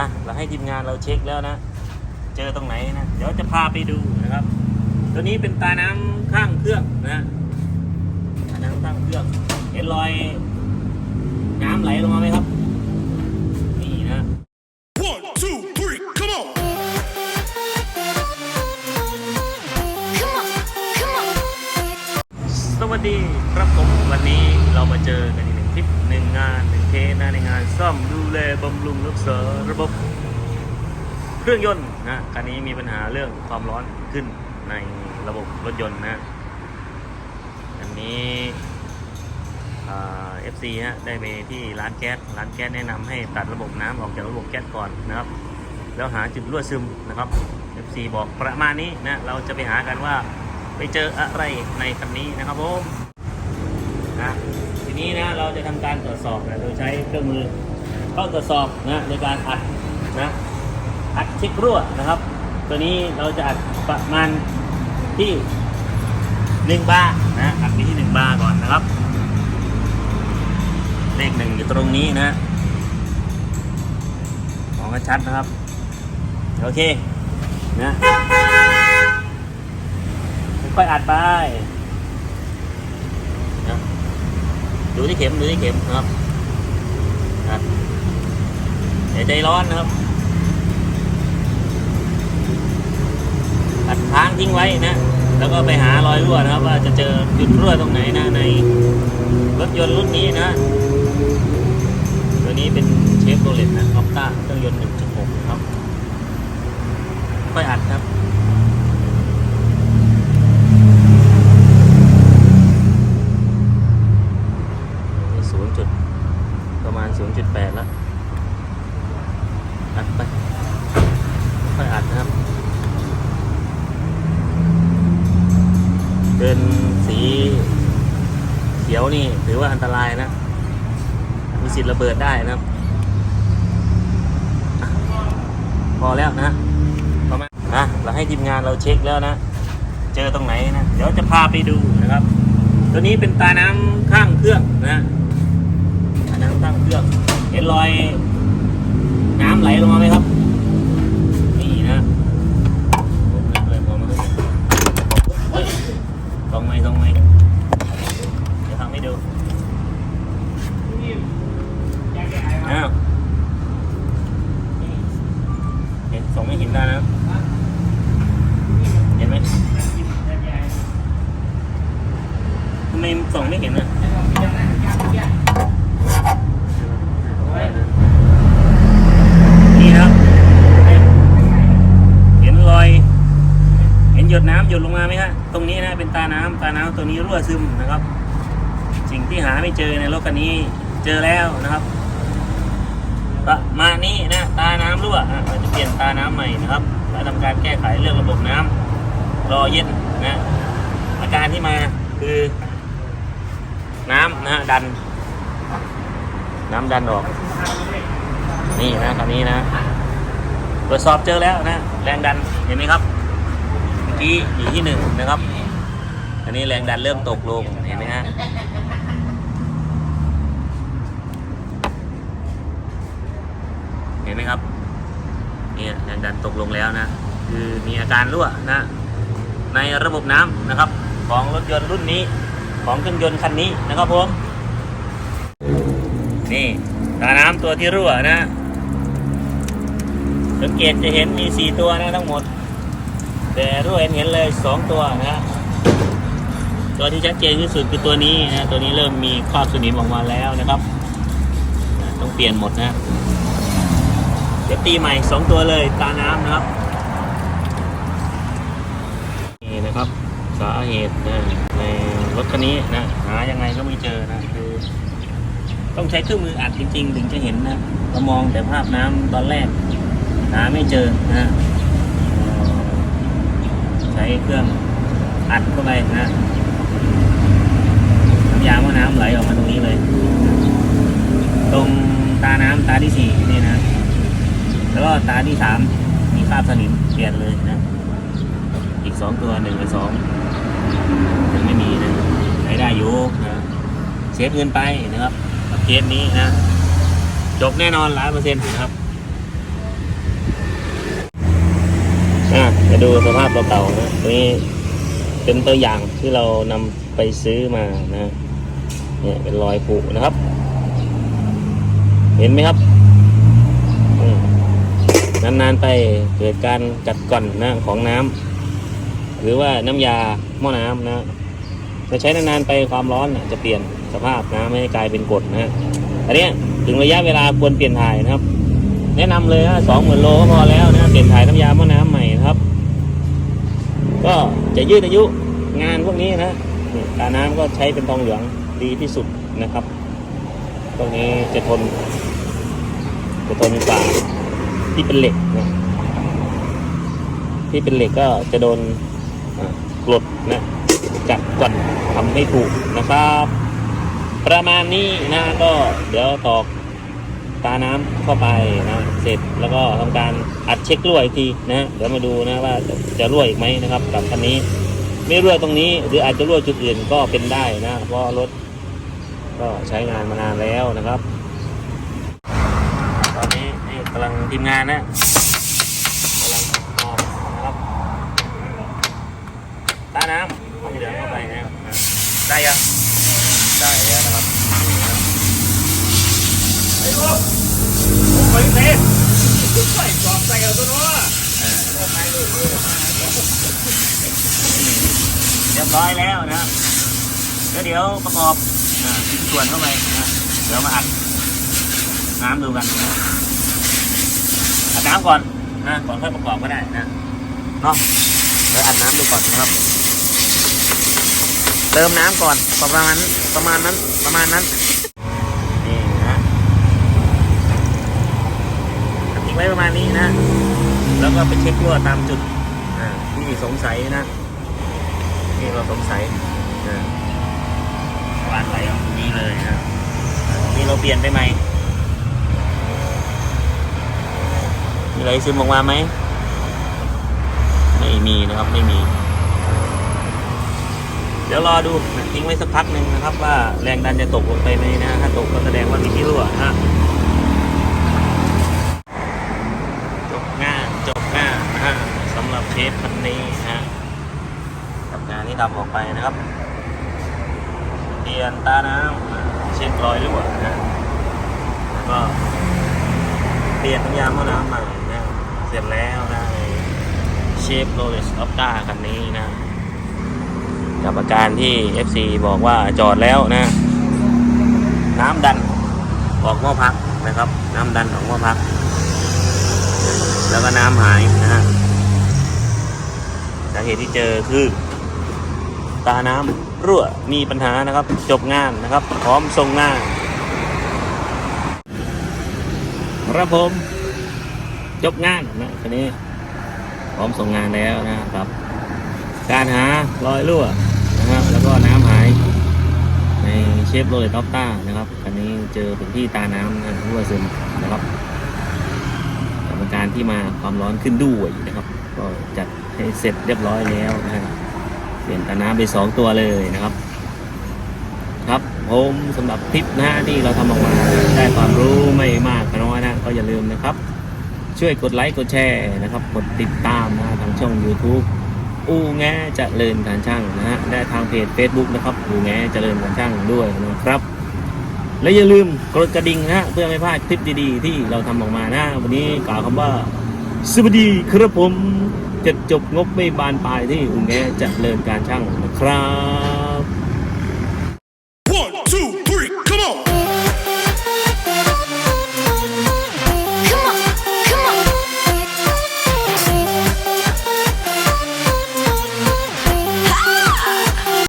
นะเราให้ทีมงานเราเช็คแล้วนะ เจอตรงไหนนะ เดี๋ยวจะพาไปดูนะครับ ตัวนี้เป็นตาน้ำข้างเครื่องนะตาน้ำข้างเครื่องเห็นรอยน้ำไหลลงมาไหมครับ นี่นะ One, two, three, come on! Come on, come on. สวัสดีครับผมวันนี้เรามาเจอกันอีกหนึ่งคลิปหนึ่งงานหนึ่งเทสนะในงานซ่อมดู แลบำรุงรักษาระบบเครื่องยนต์นะคันนี้มีปัญหาเรื่องความร้อนขึ้นในระบบรถยนต์นะ อันนี้เอฟซีฮะได้ไปที่ร้านแก๊สร้านแก๊สแนะนำให้ตัดระบบน้ำออกจากระบบแก๊สก่อนนะครับ แล้วหาจุดรั่วซึมนะครับ FC บอกประมาณนี้นะเราจะไปหากันว่าไปเจออะไรในคันนี้นะครับผมนะทีนี้นะเราจะทำการตรวจสอบนะโดยใช้เครื่องมือ เข้าตรวจสอบนะโดยการอัดนะอัดเช็ครั่วนะครับ ตัวนี้เราจะอัดประมาณที่หนึ่งบาร์นะอัดไปที่หนึ่งบาร์ก่อนนะครับ เลขหนึ่งอยู่ตรงนี้นะมองกันชัดนะครับ โอเคนะค่อยอัดไปนะดูที่เข็มดูที่เข็มนะครับอัด อย่าใจร้อนนะครับตัดค้างทิ้งไว้นะ แล้วก็ไปหารอยรั่วนะครับ ว่าจะเจอจุดรั่วตรงไหนนะในรถยนต์รุ่นนี้นะ ตัวนี้เป็นเชฟโรเลตนะออฟต้าเครื่องยนต์1.6นะครับค่อยอัดครับศูนย์จุดประมาณ 0.8 แล้ว อัดไป ค่อยอัดนะครับ เป็นสีเขียวนี่ถือว่าอันตรายนะ มีสิทธิ์ระเบิดได้นะครับ พอแล้วนะประมาณนะเราให้ทีมงานเราเช็คแล้วนะ เจอตรงไหนนะ เดี๋ยวจะพาไปดูนะครับ ตัวนี้เป็นตาน้ำข้างเครื่องนะตาน้ำข้างเครื่อง เห็นรอยน้ำไหลลงมาไหมครับ นี่นะเลยมองมาเลยเฮ้ยตรงไหมตรงไหมเดี๋ยวทำให้ดูอ้าวเห็นส่งไม่เห็นได้นะครับ เห็นไหมทำไมส่องไม่เห็นอะนี่ครับ เห็นรอย เห็นหยดน้ำหยดลงมาไหมฮะ ตรงนี้นะเป็นตาน้ำตาน้ำตัวนี้ รั่วซึมนะครับ สิ่งที่หาไม่เจอในรถคันนี้เจอแล้วนะครับประมาณนี้นะตาน้ำรั่วเราจะเปลี่ยนตาน้ำใหม่นะครับและทำการแก้ไขเรื่องระบบน้ำรอเย็นนะอาการที่มาคือ น้ำนะดัน น้ำดันออก นี่นะคันนี้นะตรวจสอบเจอแล้วนะ แรงดันเห็นไหมครับ เมื่อกี้อยู่ที่หนึ่งนะครับ อันนี้แรงดันเริ่มตกลง เห็นไหมฮะ เห็นไหมครับ เนี่ยแรงดันตกลงแล้วนะ คือมีอาการรั่วนะ ในระบบน้ำนะครับ ของรถยนต์รุ่นนี้ ของเครื่องยนต์คันนี้นะครับผม นี่ตาน้ำตัวที่รั่วนะสังเกตจะเห็นมีสี่ตัวนะทั้งหมด แต่รั่วเห็นเห็นเลยสองตัวนะ ตัวที่ชัดเจนที่สุดคือตัวนี้นะตัวนี้เริ่มมีคราบสนิมออกมาแล้วนะครับต้องเปลี่ยนหมดนะเดี๋ยวตีใหม่สองตัวเลยตาน้ำนะครับนี่นะครับสาเหตุนะในรถคันนี้นะหายังไงก็ไม่เจอนะคือต้องใช้เครื่องมืออัดจริง ๆ ถึงจะเห็นนะเรามองแต่ภาพน้ำตอนแรกหาไม่เจอนะใช้เครื่องอัดเข้าไปนะ ยางว่าน้ำไหลออกมาตรงนี้เลย ตรงตาน้ำตาที่สี่นี่นะ แล้วก็ตาที่สามมีคราบสนิมเปลี่ยนเลยนะ อีกสองตัวหนึ่งกับสองยังไม่มีนะใช้ได้อยู่นะเซฟเงินไปนะครับกับเคสนี้นะ จบแน่นอนร้อยเปอร์เซ็นต์นะครับจะดูสภาพเก่าๆนะตรงนี้เป็นตัวอย่างที่เรานำไปซื้อมานะ เนี่ยเป็นรอยผุนะครับ เห็นไหมครับนานๆไปเกิดการกัดก่อนนะของน้ำหรือว่าน้ำยาหม้อน้ำนะถ้าใช้นานๆไปความร้อนนะจะเปลี่ยนสภาพน้ำให้กลายเป็นกรดนะอันนี้ถึงระยะเวลาควรเปลี่ยนถ่ายนะครับ แนะนำเลยนะสองหมื่นโลก็พอแล้วนะเปลี่ยนถ่ายน้ำยาหม้อน้ำใหม่นะครับ ก็จะยืดอายุงานพวกนี้นะตาน้ำก็ใช้เป็นทองเหลือง ดีที่สุดนะครับพวกนี้จะทนจะทนกว่าที่เป็นเหล็กนะที่เป็นเหล็กก็จะโดนกรดนะกัดก่อนทำให้ถูกนะครับ ประมาณนี้นะก็เดี๋ยวตอกตาน้ำเข้าไปนะเสร็จแล้วก็ทำการอัดเช็ครั่วอีกทีนะเดี๋ยวมาดูนะว่าจะจะรั่วอีกไหมนะครับ กับคันนี้ ไม่รั่วตรงนี้ หรืออาจจะรั่วจุดอื่นก็เป็นได้นะ เพราะรถก็ใช้งานมานานแล้วนะครับ ตอนนี้นกำลังทีมงานนะกำลังออกนะครับตาน้ำต้องเหลืองเข้าไปนะครับได้ยังได้แล้วนะครับนี่นะครับไอ้ลูกผมไปเล่นใส่กรอบใส่เอาตัวนู้น เรียบร้อยแล้วนะแล้วเดี๋ยวประกอบอ่าชิ้นส่วนเข้าไปนะเดี๋ยวมาอัดน้ำดูกันนะอัดน้ำก่อนนะก่อนค่อยประกอบก็ได้นะเนาะเดี๋ยวอัดน้ำดูก่อนนะครับ เติมน้ำก่อนประมาณนั้นประมาณนั้นประมาณนั้นนี่นะทิ้งไว้ประมาณนี้นะ แล้วก็ไปเช็ครั่วตามจุดอ่าที่สงสัยนะ ที่เราสงสัยนะวางไว้ตรงนี้เลยนะนี่เราเปลี่ยนไปไหมมีอะไรซึมออกมาไหมไม่มีนะครับไม่มี เดี๋ยวรอดูนะทิ้งไว้สักพักหนึ่งนะครับ ว่าแรงดันจะตกลงไปไหมนะถ้าตกก็แสดงว่ามีที่รั่วนะฮะจบงานจบงานนะฮะสำหรับเชฟคันนี้นะฮะกับงา นี่ทำออกไปนะครับเปลี่ยนตาน้ำเช็ดรอยรั่วนะฮะแล้วก็เปลี่ยนน้ำยาหม้อน้ำใหม่นะเสร็จแล้วนะเชฟโรเลสออฟต้าคันนี้นะกับอาการที่ FC บอกว่าจอดแล้วนะ น้ำดันออกหม้อพักนะครับ น้ำดันออกหม้อพัก แล้วก็น้ำหายนะฮะสาเหตุที่เจอคือ ตาน้ำรั่วมีปัญหานะครับ จบงานนะครับ พร้อมส่งงาน ครับผม จบงานนะทีนี้ พร้อมส่งงานแล้วนะครับ การหารอยรั่วนะฮะแล้วก็น้ำหายในเชฟโรเลตออฟต้านะครับคันนี้เจอเป็นที่ตาน้ำนะรั่วซึมนะครับกรรมการที่มาความร้อนขึ้นด้วยนะครับ ก็จัดให้เสร็จเรียบร้อยแล้วนะฮะเป ลี่ยนตาน้ำไปสองตัวเลยนะครับ ครับผมสำหรับคลิปนะฮะที่เราทำออกมาได้ความรู้ไม่มากก็น้อยนะก็อย่าลืมนะครับ ช่วยกดไลค์กดแชร์นะครับ กดติดตามนะทางช่อง YouTube อูแงเจริญการช่างนะฮะและทางเพจ Facebook นะครับอูแงเจริญการช่างด้วยนะครับ และอย่าลืมกดกระดิ่งนะฮะเพื่อไม่พลาดคลิปดีๆ ที่เราทำออกมานะ วันนี้กล่าวคำว่าสวัสดีครับผม จะจบงบไม่บานปลายที่องแงจะเจรินการช่างนะครับ